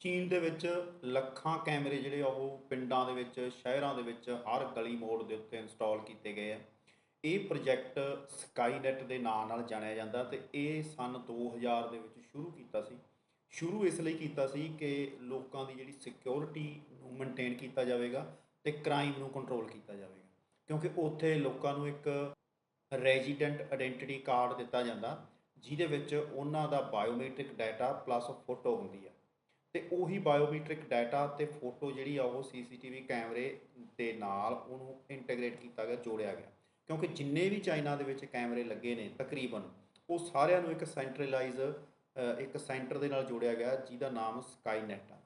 ਚੀਨ ਦੇ ਵਿੱਚ ਲੱਖਾਂ ਕੈਮਰੇ ਜਿਹੜੇ ਆ ਉਹ ਪਿੰਡਾਂ ਦੇ ਵਿੱਚ, ਸ਼ਹਿਰਾਂ ਦੇ ਵਿੱਚ ਹਰ ਗਲੀ ਮੋੜ ਦੇ ਉੱਤੇ ਇੰਸਟਾਲ ਕੀਤੇ ਗਏ ਆ। ਇਹ ਪ੍ਰੋਜੈਕਟ ਸਕਾਈਨੈਟ ਦੇ ਨਾਂ ਨਾਲ ਜਾਣਿਆ ਜਾਂਦਾ ਤੇ ਇਹ ਸਨ 2000 ਦੇ ਵਿੱਚ ਸ਼ੁਰੂ ਕੀਤਾ ਸੀ। ਸ਼ੁਰੂ ਇਸ ਲਈ ਕੀਤਾ ਸੀ ਕਿ ਲੋਕਾਂ ਦੀ ਜਿਹੜੀ ਸਿਕਿਉਰਿਟੀ ਨੂੰ ਮੇਨਟੇਨ ਕੀਤਾ ਜਾਵੇਗਾ ਤੇ ਕ੍ਰਾਈਮ ਨੂੰ ਕੰਟਰੋਲ ਕੀਤਾ ਜਾਵੇਗਾ। ਕਿਉਂਕਿ ਉੱਥੇ ਲੋਕਾਂ ਨੂੰ ਇੱਕ ਰੈਜ਼ੀਡੈਂਟ ਆਇਡੈਂਟੀਟੀ ਕਾਰਡ ਦਿੱਤਾ ਜਾਂਦਾ, ਜਿਹਦੇ ਵਿੱਚ ਉਹਨਾਂ ਦਾ ਬਾਇਓਮੈਟ੍ਰਿਕ ਡਾਟਾ ਪਲੱਸ ਫੋਟੋ ਹੁੰਦੀ ਹੈ ਤੇ ਉਹੀ ਬਾਇਓਮੈਟ੍ਰਿਕ ਡਾਟਾ ਤੇ ਫੋਟੋ ਜਿਹੜੀ ਆ ਉਹ ਸੀਸੀਟੀਵੀ ਕੈਮਰੇ ਦੇ ਨਾਲ ਉਹਨੂੰ ਇੰਟੀਗ੍ਰੇਟ ਕੀਤਾ ਗਿਆ, ਜੋੜਿਆ ਗਿਆ। ਕਿਉਂਕਿ ਜਿੰਨੇ ਵੀ ਚਾਈਨਾ ਦੇ ਵਿੱਚ ਕੈਮਰੇ ਲੱਗੇ ਨੇ, ਤਕਰੀਬਨ ਉਹ ਸਾਰਿਆਂ ਨੂੰ ਇੱਕ ਸੈਂਟਰਲਾਈਜ਼ ਇੱਕ ਸੈਂਟਰ ਦੇ ਨਾਲ ਜੋੜਿਆ ਗਿਆ, ਜਿਹਦਾ ਨਾਮ ਸਕਾਈਨੈਟ ਆ।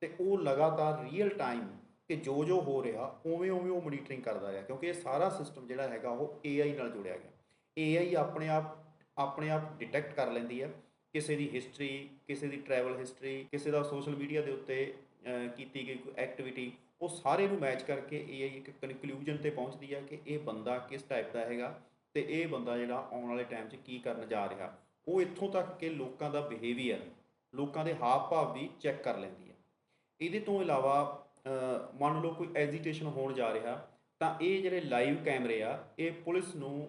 ਤੇ ਉਹ ਲਗਾਤਾਰ ਰੀਅਲ ਟਾਈਮ ਕਿ ਜੋ ਜੋ ਹੋ ਰਿਹਾ, ਉਵੇਂ ਉਵੇਂ ਉਹ ਮੋਨੀਟਰਿੰਗ ਕਰਦਾ ਰਿਹਾ, ਕਿਉਂਕਿ ਇਹ ਸਾਰਾ ਸਿਸਟਮ ਜਿਹੜਾ ਹੈਗਾ ਉਹ AI ਨਾਲ ਜੁੜਿਆ ਗਿਆ। AI ਆਪਣੇ ਆਪ ਆਪਣੇ ਆਪ ਡਿਟੈਕਟ ਕਰ ਲੈਂਦੀ ਹੈ। ਕਿਸੇ ਦੀ ਹਿਸਟਰੀ ਕਿਸੇ ਦੀ ਟਰੈਵਲ ਹਿਸਟਰੀ ਕਿਸੇ ਦਾ ਸੋਸ਼ਲ ਮੀਡੀਆ ਦੇ ਉੱਤੇ ਕੀਤੀ ਗਈ ਕੋਈ ਐਕਟੀਵਿਟੀ ਉਹ ਸਾਰੇ ਨੂੰ ਮੈਚ ਕਰਕੇ AI ਇੱਕ ਕਨਕਲੂਜਨ ਤੇ ਪਹੁੰਚਦੀ ਹੈ ਕਿ ਇਹ ਬੰਦਾ ਕਿਸ ਟਾਈਪ ਦਾ ਹੈਗਾ ਤੇ ਇਹ ਬੰਦਾ ਜਿਹੜਾ ਆਉਣ ਵਾਲੇ ਟਾਈਮ 'ਚ ਕੀ ਕਰਨ ਜਾ ਰਿਹਾ। ਉਹ ਇੱਥੋਂ ਤੱਕ ਕਿ ਲੋਕਾਂ ਦਾ ਬਿਹੇਵੀਅਰ ਲੋਕਾਂ ਦੇ ਹਾਵ ਭਾਵ ਵੀ ਚੈੱਕ ਕਰ ਲੈਂਦੀ ਹੈ ਇਹਦੇ ਤੋਂ ਇਲਾਵਾ ਮੰਨ ਲਓ ਕੋਈ ਐਜੀਟੇਸ਼ਨ ਹੋਣ ਜਾ ਰਿਹਾ, ਤਾਂ ਇਹ ਜਿਹੜੇ ਲਾਈਵ ਕੈਮਰੇ ਆ, ਇਹ ਪੁਲਿਸ ਨੂੰ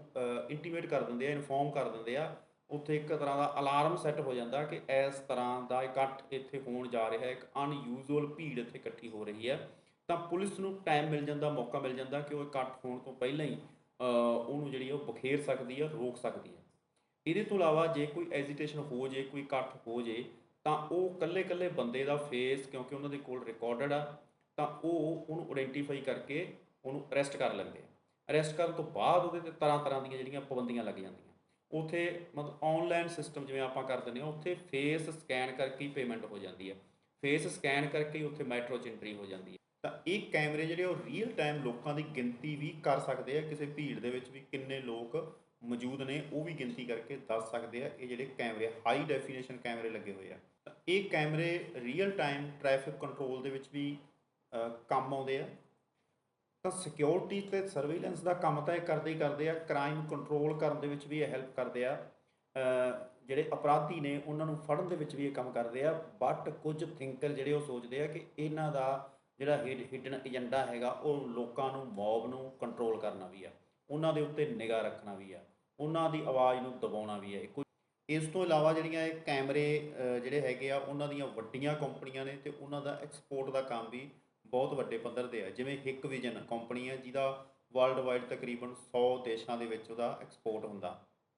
ਇੰਟੀਮੇਟ ਕਰ ਦਿੰਦੇ ਆ ਇਨਫੋਰਮ ਕਰ ਦਿੰਦੇ ਆ ਉੱਥੇ ਇੱਕ ਤਰ੍ਹਾਂ ਦਾ ਅਲਾਰਮ ਸੈੱਟ ਹੋ ਜਾਂਦਾ ਕਿ ਇਸ ਤਰ੍ਹਾਂ ਦਾ ਇਕੱਠ ਇੱਥੇ ਹੋਣ ਜਾ ਰਿਹਾ ਹੈ, ਇੱਕ ਅਨਯੂਜ਼ੁਅਲ ਭੀੜ ਇੱਥੇ ਇਕੱਠੀ ਹੋ ਰਹੀ ਹੈ। ਤਾਂ ਪੁਲਿਸ ਨੂੰ ਟਾਈਮ ਮਿਲ ਜਾਂਦਾ, ਮੌਕਾ ਮਿਲ ਜਾਂਦਾ ਕਿ ਉਹ ਇਕੱਠ ਹੋਣ ਤੋਂ ਪਹਿਲਾਂ ਹੀ ਉਹਨੂੰ ਜਿਹੜੀ ਉਹ ਬਖੇਰ ਸਕਦੀ ਹੈ ਰੋਕ ਸਕਦੀ ਹੈ ਇਹਦੇ ਤੋਂ ਇਲਾਵਾ ਜੇ ਕੋਈ ਐਜੀਟੇਸ਼ਨ ਹੋ ਜੇ, ਕੋਈ ਇਕੱਠ ਹੋ ਜੇ, ਤਾਂ ਉਹ ਕੱਲੇ-ਕੱਲੇ ਬੰਦੇ ਦਾ ਫੇਸ ਕਿਉਂਕਿ ਉਹਨਾਂ ਦੇ ਕੋਲ ਰਿਕਾਰਡਡ ਆ, ਤਾਂ ਉਹ ਉਹਨੂੰ ਆਇਡੈਂਟੀਫਾਈ ਕਰਕੇ ਉਹਨੂੰ ਅਰੈਸਟ ਕਰ ਲੈਂਦੇ ਆ। ਅਰੈਸਟ ਕਰਨ ਤੋਂ ਬਾਅਦ ਉਹਦੇ ਤੇ ਤਰ੍ਹਾਂ ਤਰ੍ਹਾਂ ਦੀਆਂ ਜਿਹੜੀਆਂ ਪਾਬੰਦੀਆਂ ਲੱਗ ਜਾਂਦੀਆਂ। ਉਥੇ ਮਤਲਬ ਆਨਲਾਈਨ ਸਿਸਟਮ ਜਿਵੇਂ ਆਪਾਂ ਕਰ ਦਿੰਦੇ ਹਾਂ, ਉੱਥੇ ਫੇਸ ਸਕੈਨ ਕਰਕੇ ਹੀ ਪੇਮੈਂਟ ਹੋ ਜਾਂਦੀ ਹੈ। ਫੇਸ ਸਕੈਨ ਕਰਕੇ ਹੀ ਉੱਥੇ ਮੈਟਰੋ 'ਚ ਐਂਟਰੀ ਹੋ ਜਾਂਦੀ ਹੈ। ਤਾਂ ਇਹ ਕੈਮਰੇ ਜਿਹੜੇ ਉਹ ਰੀਅਲ ਟਾਈਮ ਲੋਕਾਂ ਦੀ ਗਿਣਤੀ ਵੀ ਕਰ ਸਕਦੇ ਆ। ਕਿਸੇ ਭੀੜ ਦੇ ਵਿੱਚ ਵੀ ਕਿੰਨੇ ਲੋਕ ਮੌਜੂਦ ਨੇ, ਉਹ ਵੀ ਗਿਣਤੀ ਕਰਕੇ ਦੱਸ ਸਕਦੇ ਆ। ਇਹ ਜਿਹੜੇ ਕੈਮਰੇ ਹਾਈ ਡੈਫੀਨੇਸ਼ਨ ਕੈਮਰੇ ਲੱਗੇ ਹੋਏ ਆ। ਤਾਂ ਇਹ ਕੈਮਰੇ ਰੀਅਲ ਟਾਈਮ ਟ੍ਰੈਫਿਕ ਕੰਟਰੋਲ ਦੇ ਵਿੱਚ ਵੀ ਕੰਮ ਆਉਂਦੇ ਆ। ਤਾਂ ਸਿਕਿਉਰਿਟੀ ਤੇ ਸਰਵੇਲੈਂਸ ਦਾ ਕੰਮ ਤਾਂ ਇਹ ਕਰਦੇ ਹੀ ਕਰਦੇ ਆ ਕ੍ਰਾਈਮ ਕੰਟਰੋਲ ਕਰਨ ਦੇ ਵਿੱਚ ਵੀ ਇਹ ਹੈਲਪ ਕਰਦੇ ਆ ਜਿਹੜੇ ਅਪਰਾਧੀ ਨੇ ਉਹਨਾਂ ਨੂੰ ਫੜਨ ਦੇ ਵਿੱਚ ਵੀ ਇਹ ਕੰਮ ਕਰਦੇ ਆ ਬਟ ਕੁਝ ਥਿੰਕਰ ਜਿਹੜੇ ਉਹ ਸੋਚਦੇ ਆ ਕਿ ਇਹਨਾਂ ਦਾ ਜਿਹੜਾ ਹਿਡਨ ਏਜੰਡਾ ਹੈਗਾ, ਉਹ ਲੋਕਾਂ ਨੂੰ ਮੌਬ ਨੂੰ ਕੰਟਰੋਲ ਕਰਨਾ ਵੀ ਆ, ਉਹਨਾਂ ਦੇ ਉੱਤੇ ਨਿਗਾਹ ਰੱਖਣਾ ਵੀ ਆ, ਉਹਨਾਂ ਦੀ ਆਵਾਜ਼ ਨੂੰ ਦਬਾਉਣਾ ਵੀ ਹੈ ਕੋਈ ਇਸ ਤੋਂ ਇਲਾਵਾ ਜਿਹੜੀਆਂ ਇਹ ਕੈਮਰੇ ਜਿਹੜੇ ਹੈਗੇ ਆ, ਉਹਨਾਂ ਦੀਆਂ ਵੱਡੀਆਂ ਕੰਪਨੀਆਂ ਨੇ ਤੇ ਉਹਨਾਂ ਦਾ ਐਕਸਪੋਰਟ ਦਾ ਕੰਮ ਵੀ ਬਹੁਤ ਵੱਡੇ ਪੱਧਰ ਤੇ ਆ। ਜਿਵੇਂ ਹਿਕ ਵਿਜ਼ਨ ਕੰਪਨੀ ਹੈ ਜਿਹਦਾ ਵਰਲਡ ਵਾਈਡ ਤਕਰੀਬਨ 100 ਦੇਸ਼ਾਂ ਦੇ ਵਿੱਚ ਉਹਦਾ ਐਕਸਪੋਰਟ ਹੁੰਦਾ।